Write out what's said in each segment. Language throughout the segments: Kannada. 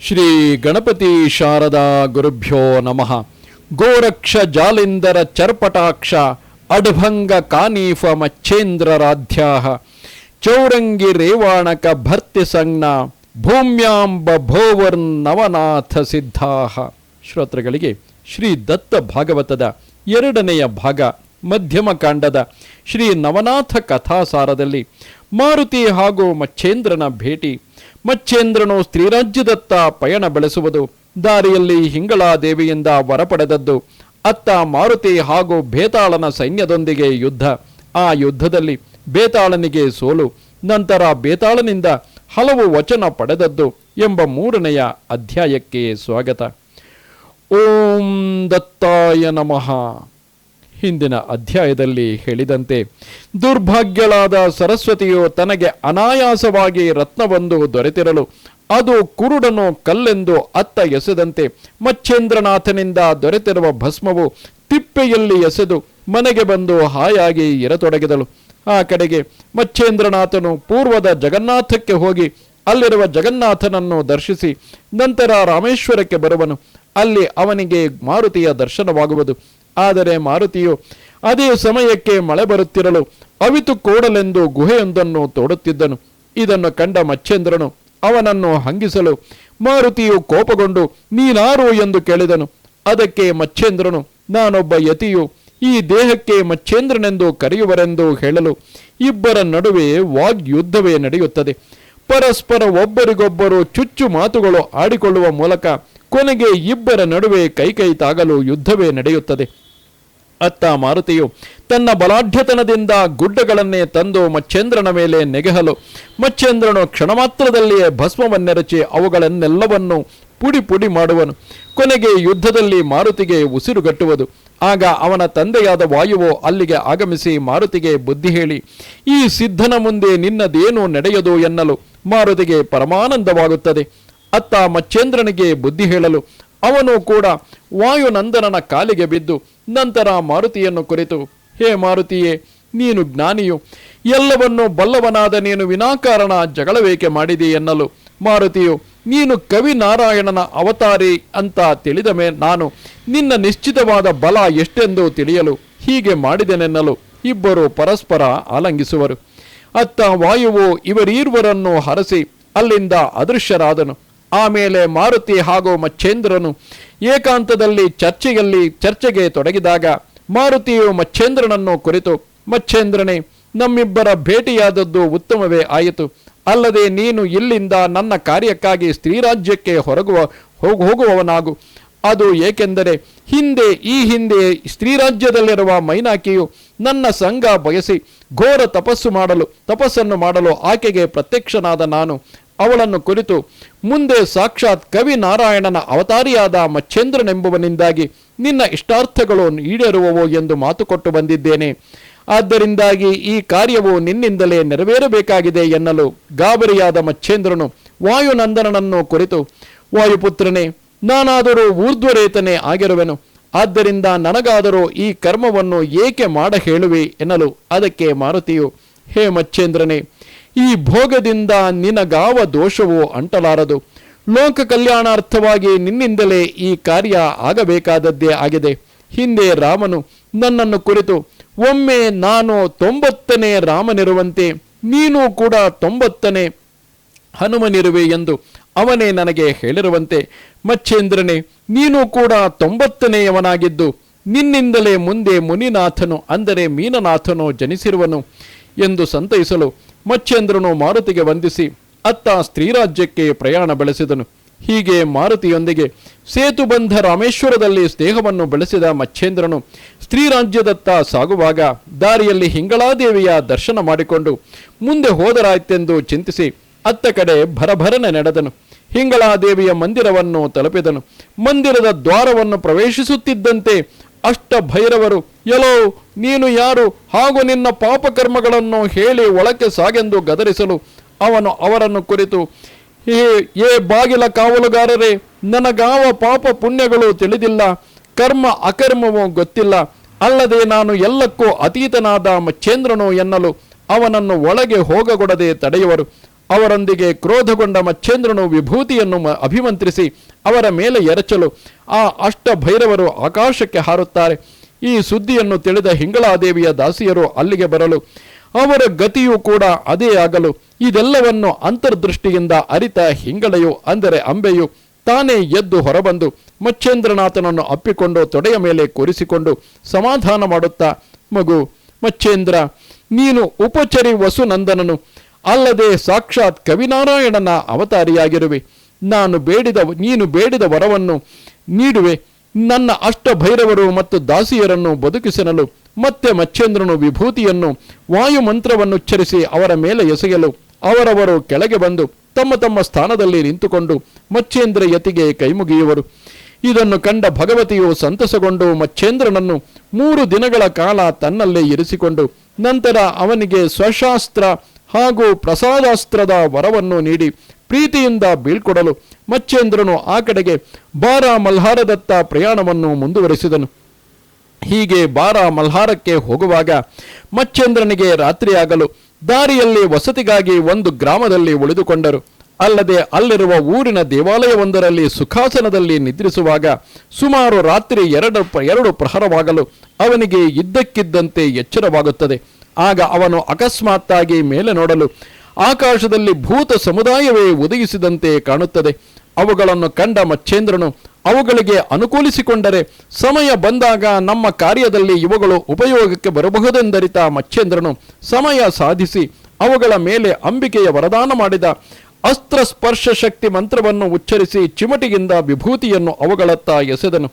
ಶ್ರೀ ಗಣಪತಿ ಶಾರದಾ ಗುರುಭ್ಯೋ ನಮಃ. ಗೋರಕ್ಷ ಜಾಲಿಂದರ ಚರ್ಪಟಾಕ್ಷ, ಅಡ್ಭಂಗ ಕಾನೀಫ ಮಚ್ಚೇಂದ್ರರಾಧ್ಯಾಹ ಚೌರಂಗಿ ರೇವಾಣಕ ಭರ್ತಿ ಸಂಜ್ಞ, ಭೂಮ್ಯಾಂಬ ಭೋವರ್ನವನಾಥ ಸಿದ್ಧಾಹ. ಶ್ರೋತೃಗಳಿಗೆ ಶ್ರೀ ದತ್ತ ಭಾಗವತದ ಎರಡನೆಯ ಭಾಗ, ಮಧ್ಯಮ ಕಾಂಡದ ಶ್ರೀ ನವನಾಥ ಕಥಾಸಾರದಲ್ಲಿ ಮಾರುತಿ ಹಾಗೂ ಮಚ್ಚೇಂದ್ರನ ಭೇಟಿ ಮಚ್ಚೇಂದ್ರನು ಸ್ತ್ರೀರಾಜ್ಯದತ್ತ ಪಯಣ ಬೆಳೆಸುವುದು, ದಾರಿಯಲ್ಲಿ ಹಿಂಗಳಾದೇವಿಯಿಂದ ವರ ಪಡೆದದ್ದು ಅತ್ತ ಮಾರುತಿ ಹಾಗೂ ಬೇತಾಳನ ಸೈನ್ಯದೊಂದಿಗೆ ಯುದ್ಧ. ಆ ಯುದ್ಧದಲ್ಲಿ ಬೇತಾಳನಿಗೆ ಸೋಲು, ನಂತರ ಬೇತಾಳನಿಂದ ಹಲವು ವಚನ ಪಡೆದದ್ದು ಎಂಬ ಮೂರನೆಯ ಅಧ್ಯಾಯಕ್ಕೆ ಸ್ವಾಗತ. ಓಂ ದತ್ತಾಯ ನಮಃ. ಹಿಂದಿನ ಅಧ್ಯಾಯದಲ್ಲಿ ಹೇಳಿದಂತೆ, ದುರ್ಭಾಗ್ಯಳಾದ ಸರಸ್ವತಿಯು ತನಗೆ ಅನಾಯಾಸವಾಗಿ ರತ್ನವೊಂದು ದೊರೆತಿರಲು, ಅದು ಕುರುಡನು ಕಲ್ಲೆಂದು ಅತ್ತ ಎಸೆದಂತೆ ಮಚ್ಚೇಂದ್ರನಾಥನಿಂದ ದೊರೆತಿರುವ ಭಸ್ಮವು ತಿಪ್ಪೆಯಲ್ಲಿ ಎಸೆದು ಮನೆಗೆ ಬಂದು ಹಾಯಾಗಿ ಇರತೊಡಗಿದಳು. ಆ ಕಡೆಗೆ ಮಚ್ಚೇಂದ್ರನಾಥನು ಪೂರ್ವದ ಜಗನ್ನಾಥಕ್ಕೆ ಹೋಗಿ ಅಲ್ಲಿರುವ ಜಗನ್ನಾಥನನ್ನು ದರ್ಶಿಸಿ, ನಂತರ ರಾಮೇಶ್ವರಕ್ಕೆ ಬರುವನು. ಅಲ್ಲಿ ಅವನಿಗೆ ಮಾರುತಿಯ ದರ್ಶನವಾಗುವುದು. ಆದರೆ ಮಾರುತಿಯು ಅದೇ ಸಮಯಕ್ಕೆ ಮಳೆ ಬರುತ್ತಿರಲು ಅವಿತು ಕೂಡಲೆಂದು ಗುಹೆಯೊಂದನ್ನು ತೋಡುತ್ತಿದ್ದನು. ಇದನ್ನು ಕಂಡ ಮಚ್ಚೇಂದ್ರನು ಅವನನ್ನು ಹಂಗಿಸಲು ಮಾರುತಿಯು ಕೋಪಗೊಂಡು, ನೀನಾರು? ಎಂದು ಕೇಳಿದನು. ಅದಕ್ಕೆ ಮಚ್ಚೇಂದ್ರನು, ನಾನೊಬ್ಬ ಯತಿಯು, ಈ ದೇಹಕ್ಕೆ ಮಚ್ಚೇಂದ್ರನೆಂದು ಕರೆಯುವರೆಂದು ಹೇಳಲು ಇಬ್ಬರ ನಡುವೆ ವಾಗ್ಯುದ್ಧವೇ ನಡೆಯುತ್ತದೆ. ಪರಸ್ಪರ ಒಬ್ಬರಿಗೊಬ್ಬರು ಚುಚ್ಚು ಮಾತುಗಳು ಆಡಿಕೊಳ್ಳುವ ಮೂಲಕ ಕೊನೆಗೆ ಇಬ್ಬರ ನಡುವೆ ಕೈಕೈ ತಾಗಲು ಯುದ್ಧವೇ ನಡೆಯುತ್ತದೆ. ಅತ್ತ ಮಾರುತಿಯು ತನ್ನ ಬಲಾಢ್ಯತನದಿಂದ ಗುಡ್ಡಗಳನ್ನೇ ತಂದು ಮಚ್ಚೇಂದ್ರನ ಮೇಲೆ ನೆಗೆಹಲು. ಮಚ್ಚೇಂದ್ರನು ಕ್ಷಣಮಾತ್ರದಲ್ಲಿಯೇ ಭಸ್ಮವನ್ನೆರಚಿ ಅವುಗಳನ್ನೆಲ್ಲವನ್ನು ಪುಡಿ ಪುಡಿ ಮಾಡುವನು. ಕೊನೆಗೆ ಯುದ್ಧದಲ್ಲಿ ಮಾರುತಿಗೆ ಉಸಿರುಗಟ್ಟುವುದು ಆಗ ಅವನ ತಂದೆಯಾದ ವಾಯುವು ಅಲ್ಲಿಗೆ ಆಗಮಿಸಿ ಮಾರುತಿಗೆ ಬುದ್ಧಿ ಹೇಳಿ, ಈ ಸಿದ್ಧನ ಮುಂದೆ ನಿನ್ನದೇನು ನಡೆಯದು ಎನ್ನಲು ಮಾರುತಿಗೆ ಪರಮಾನಂದವಾಗುತ್ತದೆ. ಅತ್ತ ಮಚ್ಚೇಂದ್ರನಿಗೆ ಬುದ್ಧಿ ಹೇಳಲು ಅವನು ಕೂಡ ವಾಯುನಂದನನ ಕಾಲಿಗೆ ಬಿದ್ದು ನಂತರ ಮಾರುತಿಯನ್ನು ಕುರಿತು, ಹೇ ಮಾರುತಿಯೇ, ನೀನು ಜ್ಞಾನಿಯು, ಎಲ್ಲವನ್ನೂ ಬಲ್ಲವನಾದ ನೀನು ವಿನಾಕಾರಣ ಜಗಳವೇಕೆ ಮಾಡಿದಿ ಎನ್ನಲು. ಮಾರುತಿಯು, ನೀನು ಕವಿ ನಾರಾಯಣನ ಅವತಾರಿ ಅಂತ ತಿಳಿದ ನಾನು, ನಿನ್ನ ನಿಶ್ಚಿತವಾದ ಬಲ ಎಷ್ಟೆಂದು ತಿಳಿಯಲು ಹೀಗೆ ಮಾಡಿದೆನೆನ್ನಲು ಇಬ್ಬರು ಪರಸ್ಪರ ಆಲಂಗಿಸುವರು. ಅತ್ತ ವಾಯುವು ಇವರೀರ್ವರನ್ನು ಹರಸಿ ಅಲ್ಲಿಂದ ಅದೃಶ್ಯರಾದನು. ಆಮೇಲೆ ಮಾರುತಿ ಹಾಗೂ ಮಚ್ಚೇಂದ್ರನು ಏಕಾಂತದಲ್ಲಿ ಚರ್ಚೆಯಲ್ಲಿ ಚರ್ಚೆಗೆ ತೊಡಗಿದಾಗ ಮಾರುತಿಯು ಮಚ್ಚೇಂದ್ರನನ್ನು ಕುರಿತು, ಮಚ್ಚೇಂದ್ರನೇ, ನಮ್ಮಿಬ್ಬರ ಭೇಟಿಯಾದದ್ದು ಉತ್ತಮವೇ ಆಯಿತು. ಅಲ್ಲದೆ ನೀನು ಇಲ್ಲಿಂದ ನನ್ನ ಕಾರ್ಯಕ್ಕಾಗಿ ಸ್ತ್ರೀರಾಜ್ಯಕ್ಕೆ ಹೊರಗುವ, ಹೋಗ, ಹೋಗುವವನಾಗು. ಅದು ಏಕೆಂದರೆ ಹಿಂದೆ ಈ ಹಿಂದೆ ಸ್ತ್ರೀರಾಜ್ಯದಲ್ಲಿರುವ ಮೈನಾಕಿಯು ನನ್ನ ಸಂಘ ಬಯಸಿ ಘೋರ ತಪಸ್ಸು ಮಾಡಲು, ತಪಸ್ಸನ್ನು ಮಾಡಲು ಆಕೆಗೆ ಪ್ರತ್ಯಕ್ಷನಾದ ನಾನು. ಅವಳನ್ನು ಕುರಿತು, ಮುಂದೆ ಸಾಕ್ಷಾತ್ ಕವಿ ನಾರಾಯಣನ ಅವತಾರಿಯಾದ ಮಚ್ಚೇಂದ್ರನೆಂಬುವನಿಂದಾಗಿ ನಿನ್ನ ಇಷ್ಟಾರ್ಥಗಳು ಈಡೇರುವವು ಎಂದು ಮಾತುಕೊಟ್ಟು ಬಂದಿದ್ದೇನೆ. ಆದ್ದರಿಂದಾಗಿ ಈ ಕಾರ್ಯವು ನಿನ್ನಿಂದಲೇ ನೆರವೇರಬೇಕಾಗಿದೆ ಎನ್ನಲು ಗಾಬರಿಯಾದ ಮಚ್ಚೇಂದ್ರನು ವಾಯುನಂದನನನ್ನು ಕುರಿತು, ವಾಯುಪುತ್ರನೇ, ನಾನಾದರೂ ಊರ್ಧ್ವರೇತನೇ ಆಗಿರುವೆನು. ಆದ್ದರಿಂದ ನನಗಾದರೂ ಈ ಕರ್ಮವನ್ನು ಏಕೆ ಮಾಡ ಹೇಳುವೆ ಎನ್ನಲು ಅದಕ್ಕೆ ಮಾರುತಿಯು, ಹೇ ಮಚ್ಚೇಂದ್ರನೇ ಈ ಭೋಗದಿಂದ ನಿನಗಾವ ದೋಷವೋ ಅಂಟಲಾರದು. ಲೋಕ ಕಲ್ಯಾಣಾರ್ಥವಾಗಿ ನಿನ್ನಿಂದಲೇ ಈ ಕಾರ್ಯ ಆಗಬೇಕಾದದ್ದೇ ಆಗಿದೆ. ಹಿಂದೆ ರಾಮನು ನನ್ನನ್ನು ಕುರಿತು, ಒಮ್ಮೆ ನಾನು ತೊಂಬತ್ತನೇ ರಾಮನಿರುವಂತೆ, ನೀನು ಕೂಡ ತೊಂಬತ್ತನೇ ಹನುಮನಿರುವೆ ಎಂದು ಅವನೇ ನನಗೆ ಹೇಳಿರುವಂತೆ, ಮಚ್ಚೇಂದ್ರನೇ, ನೀನು ಕೂಡ ತೊಂಬತ್ತನೆಯವನಾಗಿದ್ದು, ನಿನ್ನಿಂದಲೇ ಮುಂದೆ ಮುನಿನಾಥನು ಅಂದರೆ ಮೀನನಾಥನು ಜನಿಸಿರುವನು ಎಂದು ಸಂತೈಸಲು ಮಚ್ಚೇಂದ್ರನು ಮಾರುತಿಗೆ ವಂದಿಸಿ ಅತ್ತ ಸ್ತ್ರೀರಾಜ್ಯಕ್ಕೆ ಪ್ರಯಾಣ ಬೆಳೆಸಿದನು. ಹೀಗೆ ಮಾರುತಿಯೊಂದಿಗೆ ಸೇತುಬಂಧ ರಾಮೇಶ್ವರದಲ್ಲಿ ಸ್ನೇಹವನ್ನು ಬೆಳೆಸಿದ ಮಚ್ಚೇಂದ್ರನು ಸ್ತ್ರೀರಾಜ್ಯದತ್ತ ಸಾಗುವಾಗ ದಾರಿಯಲ್ಲಿ ಹಿಂಗಳಾದೇವಿಯ ದರ್ಶನ ಮಾಡಿಕೊಂಡು ಮುಂದೆ ಹೋದರಾಯ್ತೆಂದು ಚಿಂತಿಸಿ ಅತ್ತ ಕಡೆ ಭರಭರನೆ ನಡೆದನು. ಹಿಂಗಳಾದೇವಿಯ ಮಂದಿರವನ್ನು ತಲುಪಿದನು. ಮಂದಿರದ ದ್ವಾರವನ್ನು ಪ್ರವೇಶಿಸುತ್ತಿದ್ದಂತೆ ಅಷ್ಟ ಭೈರವರು ಎಲೋ ನೀನು ಯಾರು? ಹಾಗೂ ನಿನ್ನ ಪಾಪಕರ್ಮಗಳನ್ನು ಹೇಳಿ ಒಳಕ್ಕೆ ಸಾಗೆಂದು ಗದರಿಸಲು ಅವನು ಅವರನ್ನು ಕುರಿತು ಏ ಏ ಬಾಗಿಲ ಕಾವಲುಗಾರರೇ, ನನಗಾವ ಪಾಪ ಪುಣ್ಯಗಳು ತಿಳಿದಿಲ್ಲ, ಕರ್ಮ ಅಕರ್ಮವೂ ಗೊತ್ತಿಲ್ಲ. ಅಲ್ಲದೆ ನಾನು ಎಲ್ಲಕ್ಕೂ ಅತೀತನಾದ ಮಚ್ಚೇಂದ್ರನು ಎನ್ನಲು ಅವನನ್ನು ಒಳಗೆ ಹೋಗಗೊಡದೆ ತಡೆಯುವರು. ಅವರೊಂದಿಗೆ ಕ್ರೋಧಗೊಂಡ ಮಚ್ಚೇಂದ್ರನು ವಿಭೂತಿಯನ್ನು ಅಭಿಮಂತ್ರಿಸಿ ಅವರ ಮೇಲೆ ಎರಚಲು ಆ ಅಷ್ಟ ಭೈರವರು ಆಕಾಶಕ್ಕೆ ಹಾರುತ್ತಾರೆ. ಈ ಸುದ್ದಿಯನ್ನು ತಿಳಿದ ಹಿಂಗಳಾದೇವಿಯ ದಾಸಿಯರು ಅಲ್ಲಿಗೆ ಬರಲು, ಅವರ ಗತಿಯೂ ಕೂಡ ಅದೇ ಆಗಲು, ಇದೆಲ್ಲವನ್ನು ಅಂತರ್ದೃಷ್ಟಿಯಿಂದ ಅರಿತ ಹಿಂಗಳೆಯು, ಅಂದರೆ ಅಂಬೆಯು, ತಾನೇ ಎದ್ದು ಹೊರಬಂದು ಮಚ್ಚೇಂದ್ರನಾಥನನ್ನು ಅಪ್ಪಿಕೊಂಡು ತೊಡೆಯ ಮೇಲೆ ಕೂರಿಸಿಕೊಂಡು ಸಮಾಧಾನ ಮಾಡುತ್ತಾ, ಮಗು ಮಚ್ಚೇಂದ್ರ, ನೀನು ಉಪಚರಿ ವಸುನಂದನನು ಅಲ್ಲದೆ ಸಾಕ್ಷಾತ್ ಕವಿನಾರಾಯಣನ ಅವತಾರಿಯಾಗಿರುವೆ. ನಾನು ಬೇಡಿದ, ನೀನು ಬೇಡಿದ ವರವನ್ನು ನೀಡುವೆ. ನನ್ನ ಅಷ್ಟಭೈರವರು ಮತ್ತು ದಾಸಿಯರನ್ನು ಬದುಕಿಸಲು ಮತ್ತೆ ಮಚ್ಚೇಂದ್ರನು ವಿಭೂತಿಯನ್ನು ವಾಯುಮಂತ್ರವನ್ನುಚ್ಚರಿಸಿ ಅವರ ಮೇಲೆ ಎಸೆಯಲು, ಅವರವರು ಕೆಳಗೆ ಬಂದು ತಮ್ಮ ತಮ್ಮ ಸ್ಥಾನದಲ್ಲಿ ನಿಂತುಕೊಂಡು ಮಚ್ಚೇಂದ್ರ ಯತಿಗೆ ಕೈಮುಗಿಯುವರು. ಇದನ್ನು ಕಂಡ ಭಗವತಿಯು ಸಂತಸಗೊಂಡು ಮಚ್ಚೇಂದ್ರನನ್ನು ಮೂರು ದಿನಗಳ ಕಾಲ ತನ್ನಲ್ಲೇ ಇರಿಸಿಕೊಂಡು, ನಂತರ ಅವನಿಗೆ ಸ್ವಶಾಸ್ತ್ರ ಹಾಗೂ ಪ್ರಸಾದಾಸ್ತ್ರದ ವರವನ್ನು ನೀಡಿ ಪ್ರೀತಿಯಿಂದ ಬೀಳ್ಕೊಡಲು ಮಚ್ಚೇಂದ್ರನು ಆ ಕಡೆಗೆ ಬಾರ ಮಲ್ಹಾರದತ್ತ ಪ್ರಯಾಣವನ್ನು ಮುಂದುವರಿಸಿದನು. ಹೀಗೆ ಬಾರ ಮಲ್ಹಾರಕ್ಕೆ ಹೋಗುವಾಗ ಮಚ್ಚೇಂದ್ರನಿಗೆ ರಾತ್ರಿಯಾಗಲು ದಾರಿಯಲ್ಲಿ ವಸತಿಗಾಗಿ ಒಂದು ಗ್ರಾಮದಲ್ಲಿ ಉಳಿದುಕೊಂಡರು. ಅಲ್ಲದೆ ಅಲ್ಲಿರುವ ಊರಿನ ದೇವಾಲಯವೊಂದರಲ್ಲಿ ಸುಖಾಸನದಲ್ಲಿ ನಿದ್ರಿಸುವಾಗ ಸುಮಾರು ರಾತ್ರಿ ಎರಡು ಎರಡು ಪ್ರಹರವಾಗಲು ಅವನಿಗೆ ಇದ್ದಕ್ಕಿದ್ದಂತೆ ಎಚ್ಚರವಾಗುತ್ತದೆ. ಆಗ ಅವನು ಅಕಸ್ಮಾತ್ತಾಗಿ ಮೇಲೆ ನೋಡಲು ಆಕಾಶದಲ್ಲಿ ಭೂತ ಸಮುದಾಯವೇ ಒದಗಿಸಿದಂತೆ ಕಾಣುತ್ತದೆ. ಅವುಗಳನ್ನು ಕಂಡ ಮಚ್ಚೇಂದ್ರನು ಅವುಗಳಿಗೆ ಅನುಕೂಲಿಸಿಕೊಂಡರೆ ಸಮಯ ಬಂದಾಗ ನಮ್ಮ ಕಾರ್ಯದಲ್ಲಿ ಇವುಗಳು ಉಪಯೋಗಕ್ಕೆ ಬರಬಹುದೆಂದರಿತ ಮಚ್ಚೇಂದ್ರನು ಸಮಯ ಸಾಧಿಸಿ ಅವುಗಳ ಮೇಲೆ ಅಂಬಿಕೆಯ ವರದಾನ ಮಾಡಿದ ಅಸ್ತ್ರ ಸ್ಪರ್ಶ ಶಕ್ತಿ ಮಂತ್ರವನ್ನು ಉಚ್ಚರಿಸಿ ಚಿಮಟಿಗಿಂದ ವಿಭೂತಿಯನ್ನು ಅವುಗಳತ್ತ ಎಸೆದನು.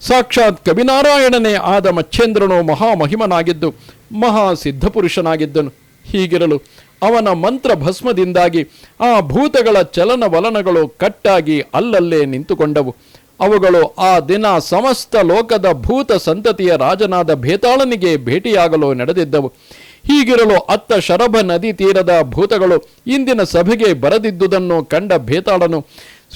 ಸಾಕ್ಷಾತ್ ಕವಿನಾರಾಯಣನೇ ಆದ ಮಚ್ಚೇಂದ್ರನು ಮಹಾಮಹಿಮನಾಗಿದ್ದು ಮಹಾ ಸಿದ್ಧಪುರುಷನಾಗಿದ್ದನು ಹೀಗಿರಲು ಅವನ ಮಂತ್ರ ಭಸ್ಮದಿಂದಾಗಿ ಆ ಭೂತಗಳ ಚಲನವಲನಗಳು ಕಟ್ಟಾಗಿ ಅಲ್ಲಲ್ಲೇ ನಿಂತುಕೊಂಡವು. ಅವುಗಳು ಆ ದಿನ ಸಮಸ್ತ ಲೋಕದ ಭೂತ ಸಂತತಿಯ ರಾಜನಾದ ಭೇತಾಳನಿಗೆ ಭೇಟಿಯಾಗಲು ನಡೆದಿದ್ದವು. ಹೀಗಿರಲು ಅತ್ತ ಶರಭ ನದಿ ತೀರದ ಭೂತಗಳು ಇಂದಿನ ಸಭೆಗೆ ಬರದಿದ್ದುದನ್ನು ಕಂಡ ಭೇತಾಳನು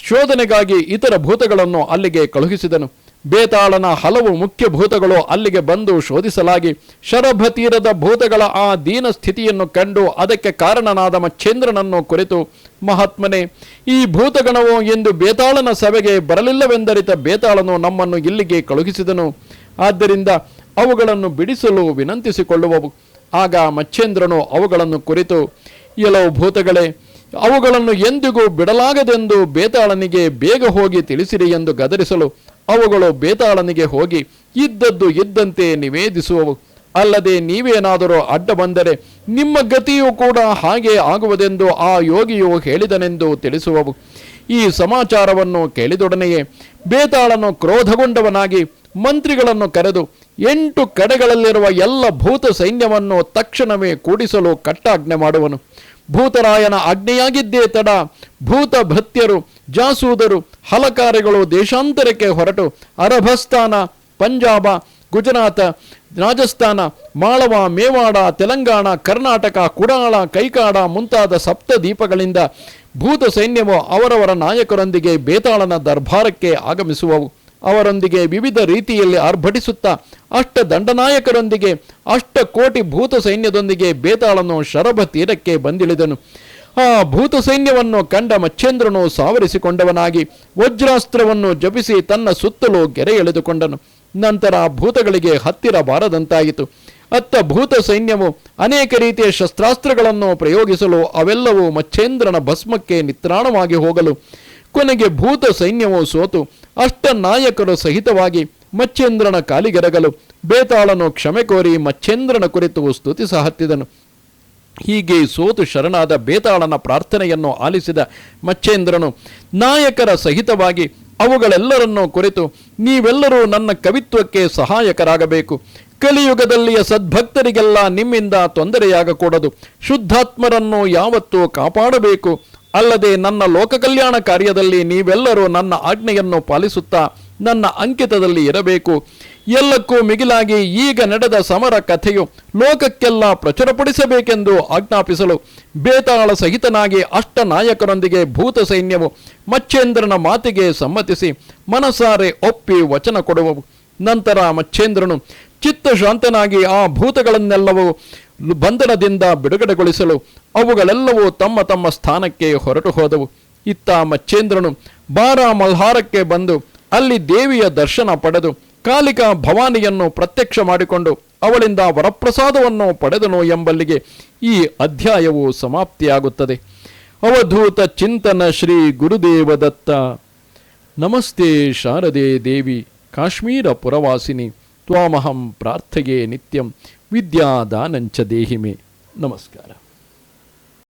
ಶೋಧನೆಗಾಗಿ ಇತರ ಭೂತಗಳನ್ನು ಅಲ್ಲಿಗೆ ಕಳುಹಿಸಿದನು. ಬೇತಾಳನ ಹಲವು ಮುಖ್ಯ ಭೂತಗಳು ಅಲ್ಲಿಗೆ ಬಂದು ಶೋಧಿಸಲಾಗಿ ಶರಭ ತೀರದ ಭೂತಗಳ ಆ ದೀನ ಸ್ಥಿತಿಯನ್ನು ಕಂಡು ಅದಕ್ಕೆ ಕಾರಣನಾದ ಮಚ್ಚೇಂದ್ರನನ್ನು ಕುರಿತು ಮಹಾತ್ಮನೇ, ಈ ಭೂತಗಣವು ಎಂದು ಬೇತಾಳನ ಸಭೆಗೆ ಬರಲಿಲ್ಲವೆಂದರಿತ ಬೇತಾಳನು ನಮ್ಮನ್ನು ಇಲ್ಲಿಗೆ ಕಳುಹಿಸಿದನು. ಆದ್ದರಿಂದ ಅವುಗಳನ್ನು ಬಿಡಿಸಲು ವಿನಂತಿಸಿಕೊಳ್ಳುವವು. ಆಗ ಮಚ್ಚೇಂದ್ರನು ಅವುಗಳನ್ನು ಕುರಿತು ಎಲ್ಲವು ಭೂತಗಳೇ, ಅವುಗಳನ್ನು ಎಂದಿಗೂ ಬಿಡಲಾಗದೆಂದು ಬೇತಾಳನಿಗೆ ಬೇಗ ಹೋಗಿ ತಿಳಿಸಿರಿ ಎಂದು ಗದರಿಸಲು ಅವುಗಳು ಬೇತಾಳನಿಗೆ ಹೋಗಿ, ಇದ್ದದ್ದು ಇದ್ದಂತೆ ನಿವೇದಿಸುವವು. ಅಲ್ಲದೆ ನೀವೇನಾದರೂ ಅಡ್ಡ ಬಂದರೆ ನಿಮ್ಮ ಗತಿಯೂ ಕೂಡ ಹಾಗೆ ಆಗುವುದೆಂದು ಆ ಯೋಗಿಯು ಹೇಳಿದನೆಂದು ತಿಳಿಸುವವು. ಈ ಸಮಾಚಾರವನ್ನು ಕೇಳಿದೊಡನೆಯೇ ಬೇತಾಳನು ಕ್ರೋಧಗೊಂಡವನಾಗಿ ಮಂತ್ರಿಗಳನ್ನು ಕರೆದು ಎಂಟು ಕಡೆಗಳಲ್ಲಿರುವ ಎಲ್ಲ ಭೂತ ಸೈನ್ಯವನ್ನು ತಕ್ಷಣವೇ ಕೂಡಿಸಲು ಕಟ್ಟಾಜ್ಞೆ ಮಾಡುವನು. ಭೂತರಾಯನ ಆಜ್ಞೆಯಾಗಿದ್ದೇ ತಡ ಭೂತ ಭೃತ್ಯರು, ಜಾಸೂದರು, ಹಲಕಾರಿಗಳು ದೇಶಾಂತರಕ್ಕೆ ಹೊರಟು. ಅರಭಸ್ಥಾನ, ಪಂಜಾಬ, ಗುಜರಾತ, ರಾಜಸ್ಥಾನ, ಮಾಳವ, ಮೇವಾಡ, ತೆಲಂಗಾಣ, ಕರ್ನಾಟಕ, ಕುಡಾಳ, ಕೈಕಾಡ ಮುಂತಾದ ಸಪ್ತ ದೀಪಗಳಿಂದ ಭೂತ ಸೈನ್ಯವು ಅವರವರ ನಾಯಕರೊಂದಿಗೆ ಬೇತಾಳನ ದರ್ಬಾರಕ್ಕೆ ಆಗಮಿಸುವವು. ಅವರೊಂದಿಗೆ ವಿವಿಧ ರೀತಿಯಲ್ಲಿ ಆರ್ಭಟಿಸುತ್ತಾ ಅಷ್ಟ ದಂಡನಾಯಕರೊಂದಿಗೆ, ಅಷ್ಟ ಕೋಟಿ ಭೂತ ಸೈನ್ಯದೊಂದಿಗೆ ಬೇತಾಳನು ಶರಭ ತೀರಕ್ಕೆ ಬಂದಿಳಿದನು. ಆ ಭೂತ ಸೈನ್ಯವನ್ನು ಕಂಡ ಮಚ್ಚೇಂದ್ರನು ಸಾವರಿಸಿಕೊಂಡವನಾಗಿ ವಜ್ರಾಸ್ತ್ರವನ್ನು ಜಪಿಸಿ ತನ್ನ ಸುತ್ತಲೂ ಗೆರೆ ಎಳೆದುಕೊಂಡನು ನಂತರ ಭೂತಗಳಿಗೆ ಹತ್ತಿರ ಬಾರದಂತಾಯಿತು. ಅತ್ತ ಭೂತ ಸೈನ್ಯವು ಅನೇಕ ರೀತಿಯ ಶಸ್ತ್ರಾಸ್ತ್ರಗಳನ್ನು ಪ್ರಯೋಗಿಸಲು ಅವೆಲ್ಲವೂ ಮಚ್ಚೇಂದ್ರನ ಭಸ್ಮಕ್ಕೆ ನಿತ್ರಾಣವಾಗಿ ಹೋಗಲು ಕೊನೆಗೆ ಭೂತ ಸೈನ್ಯವೂ ಸೋತು, ಅಷ್ಟ ನಾಯಕರು ಸಹಿತವಾಗಿ ಮಚ್ಚೇಂದ್ರನ ಕಾಲಿಗೆರಗಲು ಬೇತಾಳನು ಕ್ಷಮೆ ಕೋರಿ ಮಚ್ಚೇಂದ್ರನ ಕುರಿತು ಸ್ತುತಿ ಹತ್ತಿದನು ಹೀಗೆ ಸೋತು ಶರಣಾದ ಬೇತಾಳನ ಪ್ರಾರ್ಥನೆಯನ್ನು ಆಲಿಸಿದ ಮಚ್ಚೇಂದ್ರನು, ನಾಯಕರ ಸಹಿತವಾಗಿ ಅವುಗಳೆಲ್ಲರನ್ನೂ ಕುರಿತು ನೀವೆಲ್ಲರೂ ನನ್ನ ಕವಿತ್ವಕ್ಕೆ ಸಹಾಯಕರಾಗಬೇಕು. ಕಲಿಯುಗದಲ್ಲಿಯ ಸದ್ಭಕ್ತರಿಗೆಲ್ಲ ನಿಮ್ಮಿಂದ ತೊಂದರೆಯಾಗಕೂಡದು. ಶುದ್ಧಾತ್ಮರನ್ನು ಯಾವತ್ತೂ ಕಾಪಾಡಬೇಕು. ಅಲ್ಲದೆ ನನ್ನ ಲೋಕ ಕಲ್ಯಾಣ ಕಾರ್ಯದಲ್ಲಿ ನೀವೆಲ್ಲರೂ ನನ್ನ ಆಜ್ಞೆಯನ್ನು ಪಾಲಿಸುತ್ತಾ ನನ್ನ ಅಂಕಿತದಲ್ಲಿ ಇರಬೇಕು. ಎಲ್ಲಕ್ಕೂ ಮಿಗಿಲಾಗಿ ಈಗ ನಡೆದ ಸಮರ ಕಥೆಯು ಲೋಕಕ್ಕೆಲ್ಲ ಪ್ರಚುರಪಡಿಸಬೇಕೆಂದು ಆಜ್ಞಾಪಿಸಲು ಬೇತಾಳ ಸಹಿತನಾಗಿ ಅಷ್ಟ ನಾಯಕರೊಂದಿಗೆ ಭೂತ ಸೈನ್ಯವು ಮಚ್ಚೇಂದ್ರನ ಮಾತಿಗೆ ಸಮ್ಮತಿಸಿ ಮನಸಾರೆ ಒಪ್ಪಿ ವಚನ ಕೊಡುವವು. ನಂತರ ಮಚ್ಚೇಂದ್ರನು ಚಿತ್ತಶಾಂತನಾಗಿ ಆ ಭೂತಗಳನ್ನೆಲ್ಲವೂ ಬಂಧನದಿಂದ ಬಿಡುಗಡೆಗೊಳಿಸಲು ಅವುಗಳೆಲ್ಲವೂ ತಮ್ಮ ತಮ್ಮ ಸ್ಥಾನಕ್ಕೆ ಹೊರಟು ಹೋದವು. ಇತ್ತ ಮಚ್ಚೇಂದ್ರನು ಬಾರಾ ಮಲ್ಹಾರಕ್ಕೆ ಬಂದು ಅಲ್ಲಿ ದೇವಿಯ ದರ್ಶನ ಪಡೆದು ಕಾಲಿಕಾ ಭವಾನಿಯನ್ನು ಪ್ರತ್ಯಕ್ಷ ಮಾಡಿಕೊಂಡು ಅವಳಿಂದ ವರಪ್ರಸಾದವನ್ನು ಪಡೆದನು ಎಂಬಲ್ಲಿಗೆ ಈ ಅಧ್ಯಾಯವು ಸಮಾಪ್ತಿಯಾಗುತ್ತದೆ. ಅವಧೂತ ಚಿಂತನ ಶ್ರೀ ಗುರುದೇವದತ್ತ. ನಮಸ್ತೆ ಶಾರದೆ ದೇವಿ, ಕಾಶ್ಮೀರ ಪುರವಾಸಿನಿ, ತ್ವಾಮಹಂ ಪ್ರಾರ್ಥೆಯೇ ನಿತ್ಯಂ. വിദ്യാദാനഞ്ച ദേഹിമേ. നമസ്കാരം.